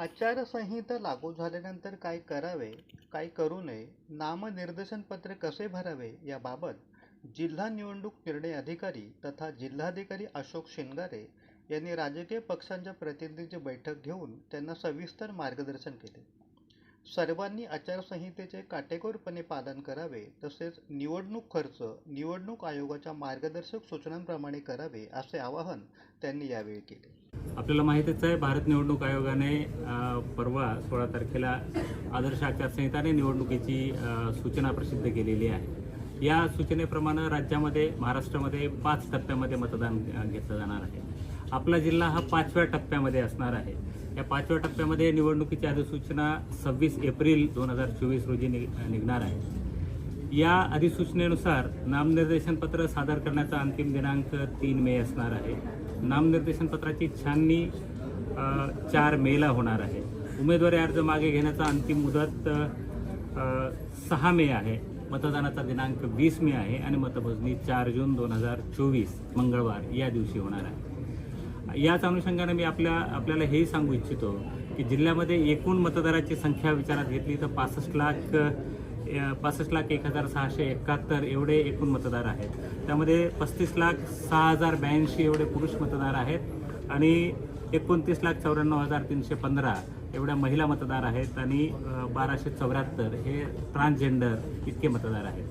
आचारसंहिता लागू झाल्यानंतर काय करावे काय करू नये नामनिर्देशन पत्र कसे भरावे याबाबत जिल्हा निवडणूक निर्णय अधिकारी तथा जिल्हाधिकारी अशोक शिंगारे यांनी राजकीय पक्षांच्या प्रतिनिधींची बैठक घेऊन त्यांना सविस्तर मार्गदर्शन केले. सर्वांनी आचारसंहितेचे काटेकोरपणे पालन करावे तसेच निवडणूक खर्च निवडणूक आयोगाच्या मार्गदर्शक सूचनांप्रमाणे करावे असे आवाहन त्यांनी यावेळी केले. आपल्याला माहितीच आहे भारत निवडणूक आयोगाने परवा सोळा तारखेला आदर्श आचारसंहिताने निवडणुकीची सूचना प्रसिद्ध केलेली आहे. या सूचनेप्रमाणे राज्यामध्ये महाराष्ट्रामध्ये पाच टप्प्यामध्ये मतदान घेतलं जाणार आहे. आपला जिल्हा हा पाचव्या टप्प्यामध्ये असणार आहे. या पाचव्या टप्प्यामध्ये निवडणुकीची अधिसूचना सव्वीस एप्रिल दोन हजार चोवीस रोजी नि निघणार आहे. या अधिसूचनेनुसार नामनिर्देशन पत्र सादर करण्याचा अंतिम दिनांक तीन मे असणार आहे. नामनिर्देशन पत्राची छाननी चार मेला होणार आहे. उमेदवारी अर्ज मागे घेण्याचा अंतिम मुदत सहा मे आहे. मतदानाचा दिनांक वीस मे आहे आणि मतमोजणी चार जून दोन हजार चोवीस मंगळवार या दिवशी होणार आहे. याच अनुषंगाने मी आपल्या आपल्याला हेही सांगू इच्छितो की जिल्ह्यामध्ये एकूण मतदाराची संख्या विचारात घेतली तर पासष्ट लाख पासष्ट लाख एक हजार सहाशे एकाहत्तर एवढे एकूण मतदार आहेत. त्यामध्ये पस्तीस लाख सहा हजार ब्याऐंशी एवढे पुरुष मतदार आहेत आणि एकोणतीस लाख चौऱ्याण्णव हजार तीनशे पंधरा एवढ्या महिला मतदार आहेत आणि बाराशे चौऱ्याहत्तर हे ट्रान्सजेंडर इतके मतदार आहेत.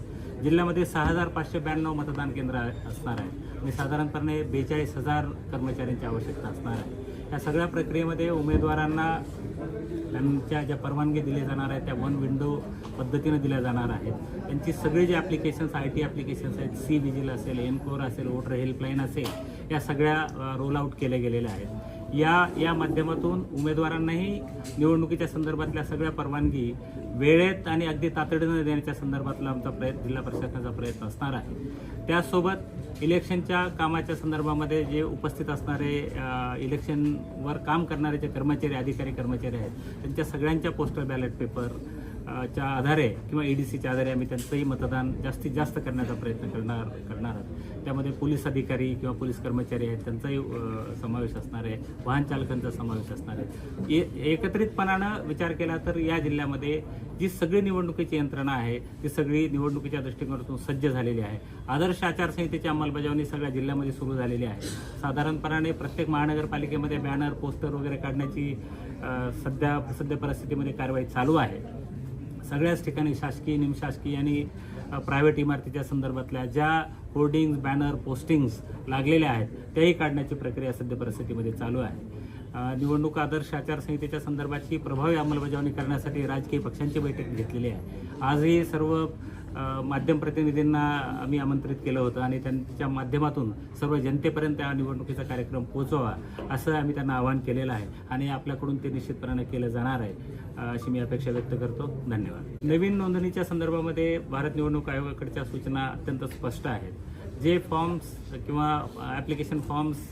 जिल्ह्यामध्ये सहा हजार पाचशे ब्याण्णव मतदान केंद्र असणार आहे आणि साधारणपणे बेचाळीस हजार कर्मचाऱ्यांची आवश्यकता असणार आहे. या सगळ्या प्रक्रियेमध्ये उमेदवारांना त्यांच्या ज्या परवानगी दिल्या जाणार आहेत त्या वन विंडो पद्धतीनं दिल्या जाणार आहेत. त्यांची सगळे जे ॲप्लिकेशन्स आय टी ॲप्लिकेशन्स आहेत सी विजिल असेल एनकोर असेल वोटर हेल्पलाईन असेल या सगळ्या रोल आऊट केल्या गेलेल्या आहेत. या या माध्यमातून उमेदवारांनाही निवडणुकीच्या संदर्भातल्या सगळ्या परवानगी वेळेत आणि अगदी तातडीनं देण्याच्या संदर्भातला आमचा प्रयत्न जिल्हा प्रशासनाचा प्रयत्न असणार आहे. त्यासोबत इलेक्शनच्या कामाच्या संदर्भामध्ये जे उपस्थित असणारे इलेक्शनवर काम करणारे जे कर्मचारी अधिकारी कर्मचारी आहेत त्यांच्या सगळ्यांच्या पोस्टल बॅलेट पेपर च्या आधारे किंवा ई डी सीच्या आधारे आम्ही त्यांचंही मतदान जास्तीत जास्त करण्याचा प्रयत्न करणार करणार आहोत. त्यामध्ये पोलीस अधिकारी किंवा पोलीस कर्मचारी आहेत त्यांचाही समावेश असणार आहे. वाहन चालकांचा समावेश असणार आहे. ए- एकत्रितपणानं विचार केला तर या जिल्ह्यामध्ये जी सगळी निवडणुकीची यंत्रणा आहे ती सगळी निवडणुकीच्या दृष्टिकोनातून सज्ज झालेली आहे. आदर्श आचारसंहितेची अंमलबजावणी सगळ्या जिल्ह्यामध्ये सुरू झालेली आहे. साधारणपणाने प्रत्येक महानगरपालिकेमध्ये बॅनर पोस्टर वगैरे काढण्याची सध्या सध्या परिस्थितीमध्ये कारवाई चालू आहे. सगळ्याच ठिकाणी शासकीय निमशासकीय आणि प्रायव्हेट इमारतीच्या संदर्भातल्या ज्या होर्डिंग्स बॅनर पोस्टिंग्स लागलेल्या आहेत त्याही काढण्याची प्रक्रिया सध्या परिस्थितीमध्ये चालू आहे. निवडणूक आदर्श आचारसंहितेच्या संदर्भाची प्रभावी अंमलबजावणी करण्यासाठी राजकीय पक्षांची बैठक घेतलेली आहे. आजही सर्व माध्यम प्रतिनिधींना आम्ही आमंत्रित केलं होतं आणि त्यांच्या माध्यमातून सर्व जनतेपर्यंत या निवडणुकीचा कार्यक्रम पोहोचवा असं आम्ही त्यांना आवाहन केलेलं आहे आणि आपल्याकडून ते निश्चितपणाने केलं जाणार आहे अशी मी अपेक्षा व्यक्त करतो. धन्यवाद. नवीन नोंदणीच्या संदर्भामध्ये भारत निवडणूक आयोगाकडच्या सूचना अत्यंत स्पष्ट आहेत. जे फॉर्म्स किंवा ॲप्लिकेशन फॉर्म्स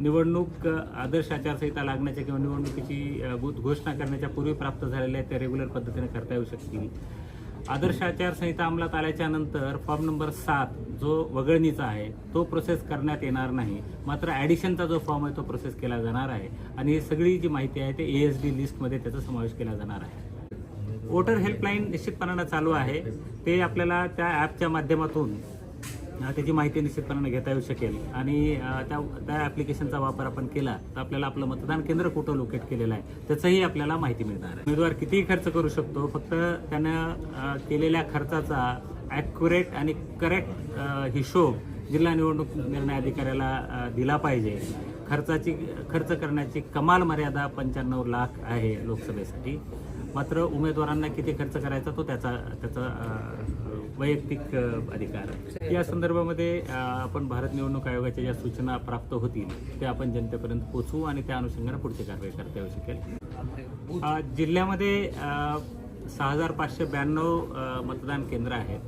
निवडणूक आदर्श आचारसंहिता लागण्याच्या किंवा निवडणुकीची घोषणा करण्याच्या पूर्वी प्राप्त झालेल्या आहेत त्या रेग्युलर पद्धतीने करता येऊ शकतील. आदर्श आचारसंहिता अंमलात आल्याच्यानंतर फॉर्म नंबर सात जो वगळणीचा आहे तो प्रोसेस करण्यात येणार नाही. मात्र ॲडिशनचा जो फॉर्म आहे तो प्रोसेस केला जाणार आहे. आणि सगळी जी माहिती आहे ते ए एस डी लिस्टमध्ये त्याचा समावेश केला जाणार आहे. वोटर हेल्पलाईन निश्चितपणानं चालू आहे. ते आपल्याला त्या ॲपच्या माध्यमातून त्याची माहिती निश्चितपणाने घेता येऊ शकेल. आणि त्या त्या ॲप्लिकेशनचा वापर आपण केला तर आपल्याला आपलं मतदान केंद्र कुठं लोकेट केलेलं आहे त्याचंही आपल्याला माहिती मिळणार आहे. उमेदवार कितीही खर्च करू शकतो फक्त त्यानं केलेल्या खर्चाचा ॲक्युरेट आणि करेक्ट हिशोब जिल्हा निवडणूक निर्णय अधिकाऱ्याला दिला पाहिजे. खर्चाची खर्च करण्याची कमाल मर्यादा पंच्याण्णव लाख आहे लोकसभेसाठी. मात्र उमेदवारांना किती खर्च करायचा तो त्याचा त्याचा वैयक्तिक अधिकार. या संदर्भामध्ये आपण भारत निवडणूक आयोगाच्या ज्या सूचना प्राप्त होतील त्या आपण जनतेपर्यंत पोचवू आणि त्या अनुषंगाने पुढची कारवाई करता येऊ शकेल. जिल्ह्यामध्ये सहा हजार पाचशे ब्याण्णव मतदान केंद्र आहेत.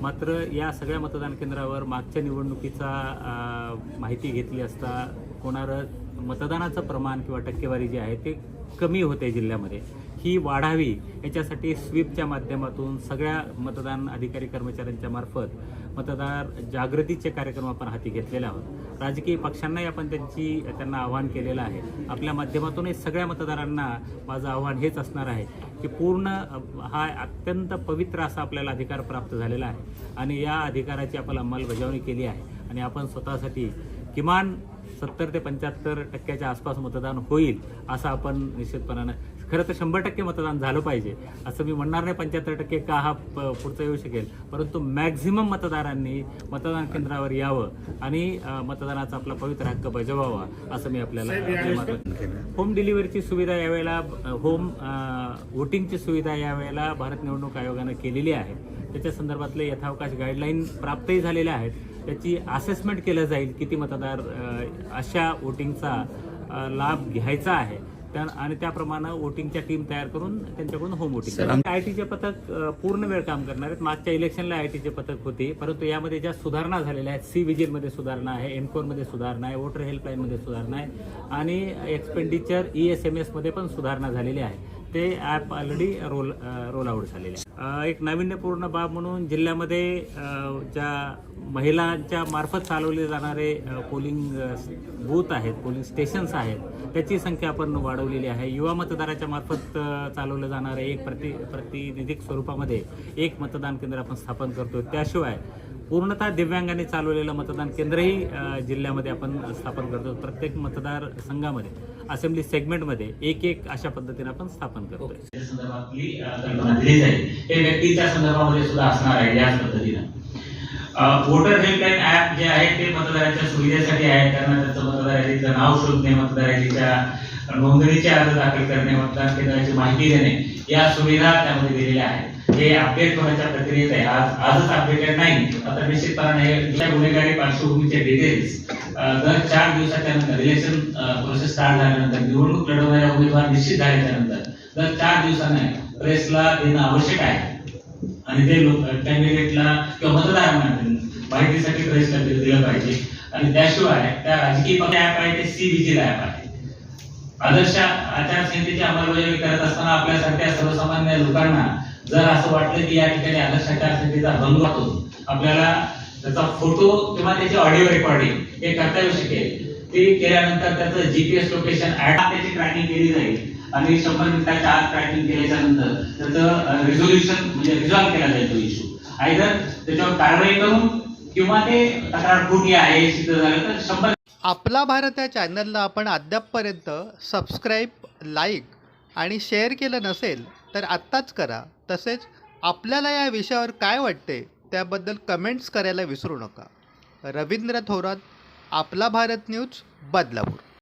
मात्र या सगळ्या मतदान केंद्रावर मागच्या निवडणुकीचा माहिती घेतली असता होणारं मतदानाचं प्रमाण किंवा टक्केवारी जी आहे ते कमी होते जिल्ह्यामध्ये. ही वाढावी याच्यासाठी स्वीपच्या माध्यमातून सगळ्या मतदान अधिकारी कर्मचाऱ्यांच्या मार्फत मतदार जागृतीचे कार्यक्रम आपण हाती घेतलेले आहोत. राजकीय पक्षांनाही आपण त्यांची त्यांना आव्हान केलेलं आहे. आपल्या माध्यमातूनही सगळ्या मतदारांना माझं आव्हान हेच असणार आहे की पूर्ण हा अत्यंत पवित्र असा आपल्याला अधिकार प्राप्त झालेला आहे. आणि या अधिकाराची आपण अंमलबजावणी केली आहे. आणि आपण स्वतःसाठी किमान सत्तर ते पंच्याहत्तर टक्क्याच्या आसपास मतदान होईल असं आपण निश्चितपणानं खरं तर शंभर टक्के मतदान झालं पाहिजे. असं मी म्हणणार नाही पंच्याहत्तर टक्के का हा प- पुढचा येऊ शकेल परंतु मॅक्झिमम मतदारांनी मतदान केंद्रावर यावं आणि मतदानाचा आपला पवित्र हक्क बजावावा असं मी आपल्याला होम डिलिव्हरीची सुविधा यावेळेला होम वोटिंगची सुविधा यावेळेला भारत निवडणूक आयोगानं केलेली आहे. त्याच्या संदर्भातले यथावकाश गाईडलाईन प्राप्तही झालेल्या आहेत. त्याची असेसमेंट केलं जाईल किती मतदार अशा वोटिंगचा लाभ घ्यायचा आहे. त्या आणि त्याप्रमाणे वोटिंगच्या टीम तयार करून त्यांच्याकडून होम वोटिंग आय टीचे पथक पूर्ण वेळ काम करणार आहेत. मागच्या इलेक्शनला आय टीचे पथक होते. परंतु यामध्ये ज्या सुधारणा झालेल्या आहेत सी विजिलमध्ये सुधारणा आहे एनकोरमध्ये सुधारणा आहे वोटर हेल्पलाईनमध्ये सुधारणा आहे. आणि एक्सपेंडिचर ई एस एम एसमध्ये पण सुधारणा झालेली आहे. ते app already roll roll out झालेले आहे एक नाविन्यपूर्ण बाब म्हणून जिल्ह्यामध्ये ज्या महिलांच्या मार्फत चालवले जाणारे पोलिंग बूथ आहेत पोलिंग स्टेशन्स आहेत त्याची संख्या आपण वाढवलेली आहे. युवा मतदाराच्या मार्फत चालवलं जाणारे एक प्रति प्रातिनिधिक स्वरूपामध्ये एक मतदान केंद्र आपण स्थापन करतो त्याशिवाय पूर्णतः दिव्यांगाने चालवलेलं मतदान केंद्रही जिल्ह्यामध्ये आपण स्थापन करतो. प्रत्येक मतदार संघामध्ये असेंब्ली सेगमेंटमध्ये एक एक अशा पद्धतीने आपण स्थापन करतो संदर्भातली कल्पना दिली जाईल हे व्यक्तीच्या संदर्भामध्ये सुद्धा असणार आहे याच पद्धतीनं. वोटर हेल्पलाईन ऍप जे आहे ते मतदारांच्या सुविधेसाठी आहे. त्यांना त्याचं मतदार यादीचं नाव शोधणे मतदार यादीच्या नोंदणीचे अर्ज दाखल करणे मतदान केंद्राची माहिती देणे या सुविधा त्यामध्ये दिलेल्या आहेत. हे अपडेट होण्याच्या प्रक्रियेत आहे. आज आजच अपडेटेड नाही आता निश्चितपणाने गुन्हेगारी पार्श्वभूमीचे डिटेल्स दर चार दिवसाच्या नंतर इलेक्शन प्रोसेस स्टार्ट झाल्यानंतर निवडणूक लढवणाऱ्या उमेदवार निश्चित झाल्याच्यानंतर दर चार दिवसाने प्रेसला देणं आवश्यक आहे. आणि ते लोक कॅन्डिडेटला किंवा मतदारांना माहितीसाठी प्रेसला ते दिलं पाहिजे. आणि त्याशिवाय त्या राजकीय पक्ष ऍप आहे ते सी विजिल ऍप आहे आदर्श आचारसंहितेची अंमलबजावणी करत असताना आपल्यासारख्या सर्वसामान्य लोकांना जर असं वाटलं की या ठिकाणी आदर्श आचारसंहितेचा भंग होतो आपल्याला त्याचा फोटो किंवा त्याची ऑडिओ रेकॉर्डिंग हे करता येऊ शकेल. ते केल्यानंतर त्याचं जीपीएस लोकेशन ऍड त्याची ट्रॅकिंग केली जाईल. आणि शंभर मिनिटाच्या आत ट्रॅकिंग केल्याच्यानंतर त्याचं रिझोल्युशन म्हणजे रिझॉल्व्ह केला जाईल तो इश्यू आयदर त्याच्यावर कारवाई करून किंवा ते तक्रार खोटी आहे सिद्ध झालं तर शंभर आपला भारत या चॅनलला आपण अद्यापपर्यंत सबस्क्राईब लाईक आणि शेअर केलं नसेल तर आत्ताच करा. तसेच आपल्याला या विषयावर काय वाटते त्याबद्दल कमेंट्स करायला विसरू नका. रवींद्र थोरात आपला भारत न्यूज बदलापूर.